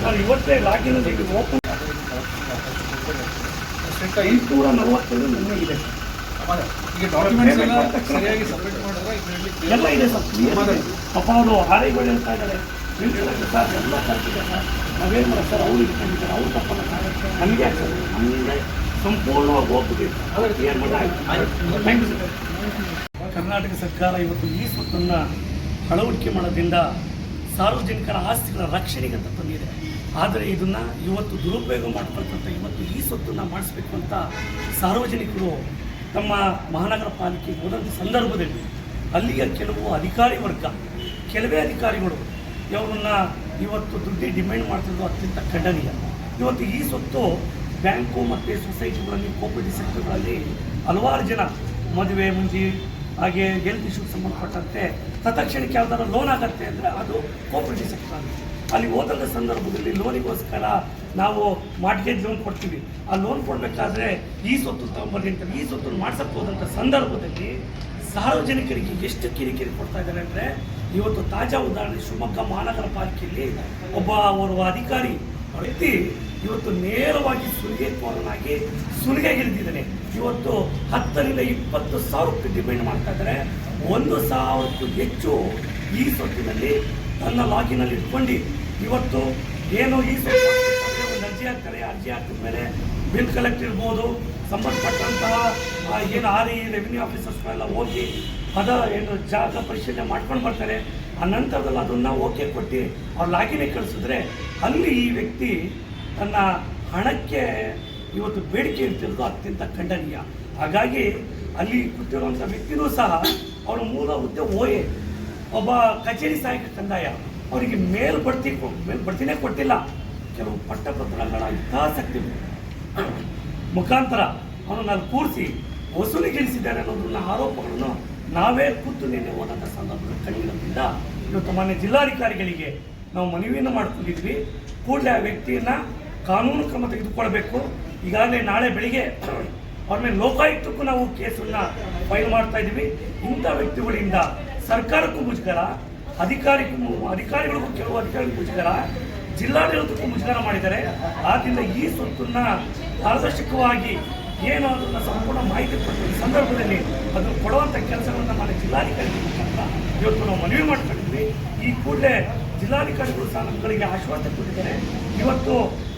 Sir ಇವತ್ತೇ login open ಇದೆ ಎಲ್ಲ ಇದೆ ಸರ್ ಇದ್ದಾರೆ ಸರ್ ಎಲ್ಲ ಸರ್ ನಾವೇನು ಮಾಡೋದು ಸರ್ ಅವ್ರು ಇಟ್ಕೊಂಡಿದ್ದಾರೆ ಅವ್ರು ತಪ್ಪಲ್ಲ ನಮಗೆ ಸರ್ ನಮಗೆ ಸಂಪೂರ್ಣವಾಗಿ ಹೋಗ್ಬಿಟ್ಟಿದೆ ಅದಕ್ಕೆ ಕ್ಲಿಯರ್ ಮಾಡಿ ಥ್ಯಾಂಕ್ ಕರ್ನಾಟಕ ಸರ್ಕಾರ ಇವತ್ತು ಈ ಸ್ವತ್ತನ್ನು ಅಳವಡಿಕೆ ಮಾಡೋದ್ರಿಂದ ಸಾರ್ವಜನಿಕರ ಆಸ್ತಿಗಳ ರಕ್ಷಣೆಗೆ ಅಂತ ಬಂದಿದೆ. ಆದರೆ ಇದನ್ನು ಇವತ್ತು ದುರುಪಯೋಗ ಮಾಡ್ಕೊಳ್ತಂತ ಇವತ್ತು ಈ ಸ್ವತ್ತನ್ನು ಮಾಡಿಸ್ಬೇಕು ಅಂತ ಸಾರ್ವಜನಿಕರು ತಮ್ಮ ಮಹಾನಗರ ಪಾಲಿಕೆಗೆ ಹೋದಂಥ ಸಂದರ್ಭದಲ್ಲಿ ಅಲ್ಲಿಯ ಕೆಲವು ಅಧಿಕಾರಿ ವರ್ಗ, ಕೆಲವೇ ಅಧಿಕಾರಿಗಳು ಇವ್ರನ್ನ ಇವತ್ತು ದುಡ್ಡಿ ಡಿಮ್ಯಾಂಡ್ ಮಾಡ್ತಿರೋದು ಅತ್ಯಂತ ಖಂಡನೀಯ. ಇವತ್ತು ಈ ಸ್ವತ್ತು ಬ್ಯಾಂಕು ಮತ್ತು ಸೊಸೈಟಿಗಳಲ್ಲಿ, ಕೋಪರೇಟಿವ್ ಸೆಕ್ಟರ್ಗಳಲ್ಲಿ ಹಲವಾರು ಜನ ಮದುವೆ ಮುಂಜಿ ಹಾಗೆ ಹೆಲ್ತ್ ಇಶ್ಯೂಗೆ ಸಂಬಂಧಪಟ್ಟಂತೆ ತತ್ಕ್ಷಣಕ್ಕೆ ಯಾವ್ದಾದ್ರು ಲೋನ್ ಆಗತ್ತೆ ಅಂದರೆ ಅದು ಕೋಪರೇಟಿವ್ ಸೆಕ್ಟರ್ ಆಗುತ್ತೆ. ಅಲ್ಲಿ ಹೋದಂಥ ಸಂದರ್ಭದಲ್ಲಿ ಲೋನಿಗೋಸ್ಕರ ನಾವು ಮಾರ್ಟ್ಗೇಜ್ ಲೋನ್ ಕೊಡ್ತೀವಿ. ಆ ಲೋನ್ ಕೊಡಬೇಕಾದ್ರೆ ಈ ಸೊತ್ತು ತಗೊಂಬರ್ರಿ ಅಂತ ಈ ಸೊತ್ತು ಮಾಡ್ಸಕ್ಕೆ ಹೋದಂಥ ಸಂದರ್ಭದಲ್ಲಿ ಸಾರ್ವಜನಿಕರಿಗೆ ಎಷ್ಟು ಕಿರಿಕಿರಿ ಕೊಡ್ತಾ ಇದ್ದಾರೆ ಅಂದರೆ, ಇವತ್ತು ತಾಜಾ ಉದಾಹರಣೆ ಶಿವಮೊಗ್ಗ ಮಹಾನಗರ ಪಾಲಿಕೆಯಲ್ಲಿ ಒಬ್ಬ ಓರ್ವ ಅಧಿಕಾರಿ ವ್ಯಕ್ತಿ ಇವತ್ತು ನೇರವಾಗಿ ಸುಲಿಗೆಕೋರನಾಗಿ ಸುಲಿಗೆಗಿಳಿದಿದ್ದಾನೆ ಇವತ್ತು ಹತ್ತರಿಂದ ಇಪ್ಪತ್ತು ಸಾವಿರಕ್ಕೆ ಡಿಪೆಂಡ್ ಮಾಡ್ತಾ ಇದ್ದಾರೆ. ಒಂದು ಸಾವಿರಕ್ಕೂ ಹೆಚ್ಚು ಈ ಸೊತ್ತಿನಲ್ಲಿ ತನ್ನ ಲಾಗಿನಲ್ಲಿ ಇಟ್ಕೊಂಡು ಇವತ್ತು ಏನು ಈ ಒಂದು ಅರ್ಜಿ ಹಾಕ್ತಾರೆ ಅರ್ಜಿ ಹಾಕಿದ ಮೇಲೆ ಬಿಲ್ ಕಲೆಕ್ಟ್ ಇರ್ಬೋದು. ಸಂಬಂಧಪಟ್ಟಂತಹ ಏನು ಆರ್ ಇ ರೆವಿನ್ಯೂ ಆಫೀಸರ್ಸ್ಗಳೆಲ್ಲ ಹೋಗಿ ಅದ ಏನು ಜಾಗ ಪರಿಶೀಲನೆ ಮಾಡ್ಕೊಂಡು ಬರ್ತಾರೆ. ಆ ನಂತರದಲ್ಲಿ ಅದನ್ನು ಓಕೆ ಕೊಟ್ಟು ಅವ್ರು ಲಾಗಿನೇ ಕಳಿಸಿದ್ರೆ ಅಲ್ಲಿ ಈ ವ್ಯಕ್ತಿ ತನ್ನ ಹಣಕ್ಕೆ ಇವತ್ತು ಬೇಡಿಕೆ ಇರ್ತಿರೋದು ಅತ್ಯಂತ ಖಂಡನೀಯ. ಹಾಗಾಗಿ ಅಲ್ಲಿ ಕೂತಿರುವಂಥ ವ್ಯಕ್ತಿನೂ ಸಹ ಅವರ ಮೂಲ ಹುದ್ದೆ ಓಯೆ. ಒಬ್ಬ ಕಚೇರಿ ಸಹಾಯಕ ಕಂದಾಯ, ಅವರಿಗೆ ಮೇಲ್ಬಡ್ತಿ ಮೇಲ್ಬಡ್ತಿನೇ ಕೊಟ್ಟಿಲ್ಲ. ಕೆಲವು ಪಟ್ಟಪತ್ರಗಳ ಹಿತಾಸಕ್ತಿ ಮುಖಾಂತರ ಅವನನ್ನು ನಾನು ಕೂರಿಸಿ ವಸೂಲಿಗಿಳಿಸಿದ್ದಾರೆ ಅನ್ನೋದನ್ನ ಆರೋಪಗಳನ್ನು ನಾವೇ ಕೂತು ನಿನ್ನೆ ಹೋದಂಥ ಸಂದರ್ಭದಲ್ಲಿ ಕಂಡಿರೋದ್ರಿಂದ ಇವತ್ತು ಮಾನ್ಯ ಜಿಲ್ಲಾಧಿಕಾರಿಗಳಿಗೆ ನಾವು ಮನವಿಯನ್ನು ಮಾಡ್ಕೊಂಡಿದ್ವಿ. ಕೂಡಲೇ ಆ ವ್ಯಕ್ತಿಯನ್ನ ಕಾನೂನು ಕ್ರಮ ತೆಗೆದುಕೊಳ್ಬೇಕು ಈಗಾಗಲೇ ನಾಳೆ ಬೆಳಿಗ್ಗೆ ಅವ್ರ ಮೇಲೆ ಲೋಕಾಯುಕ್ತಕ್ಕೂ ನಾವು ಕೇಸನ್ನು ಫೈಲ್ ಮಾಡ್ತಾ ಇದ್ದೀವಿ. ಇಂಥ ವ್ಯಕ್ತಿಗಳಿಂದ ಸರ್ಕಾರಕ್ಕೂ ಮುಜುಗರ ಅಧಿಕಾರಿಗೂ, ಅಧಿಕಾರಿಗಳಿಗೂ, ಕೆಲವು ಅಧಿಕಾರಿಗಳಿಗೂ ಮುಜುಗರ ಜಿಲ್ಲಾಡಳಿತಕ್ಕೂ ಮುಜುಗರ ಮಾಡಿದ್ದಾರೆ. ಆದ್ದರಿಂದ ಈ ಸ್ವತ್ತನ್ನು ಪಾರದರ್ಶಕವಾಗಿ ಏನು ಅದನ್ನು ಸಂಪೂರ್ಣ ಮಾಹಿತಿ ಕೊಡ್ತೀವಿ ಸಂದರ್ಭದಲ್ಲಿ ಅದನ್ನು ಕೊಡುವಂಥ ಕೆಲಸಗಳನ್ನು ನಮ್ಮ ಜಿಲ್ಲಾಧಿಕಾರಿಗಳ ಮುಖಾಂತರ ಇವತ್ತು ನಾವು ಮನವಿ ಮಾಡ್ಕೊಂಡಿದ್ವಿ. ಈ ಕೂಡಲೇ ಜಿಲ್ಲಾಧಿಕಾರಿಗಳು ಸಹ ನಮ್ಮಗಳಿಗೆ ಆಶ್ವಾಸನೆ ಕೊಟ್ಟಿದ್ದಾರೆ. ಇವತ್ತು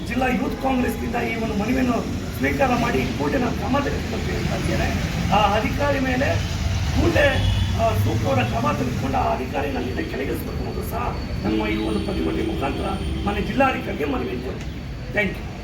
ಜಿಲ್ಲಾ ಯೂತ್ ಕಾಂಗ್ರೆಸ್ನಿಂದ ಈ ಒಂದು ಮನವಿಯನ್ನು ಸ್ವೀಕಾರ ಮಾಡಿ ಕೂಡಲೇ ನಾವು ಕ್ರಮ ತೆಗೆದುಕೊಳ್ತೀವಿ ಅಂತ ಆ ಅಧಿಕಾರಿ ಮೇಲೆ ಕೂಡಲೇ ಸೂಕ್ತವಾದ ಕ್ರಮ ತೆಗೆದುಕೊಂಡು ಆ ಅಧಿಕಾರಿನಲ್ಲಿಂದ ಕೆಳಗಿಳಿಸಬೇಕು ಅನ್ನೋದು ನಮ್ಮ ಈ ಒಂದು ಪ್ರತಿಭಟನೆ ಮುಖಾಂತರ ಮನೆ ಜಿಲ್ಲಾಧಿಕಾರಿಗೆ ಮನವಿ ಥ್ಯಾಂಕ್ ಯು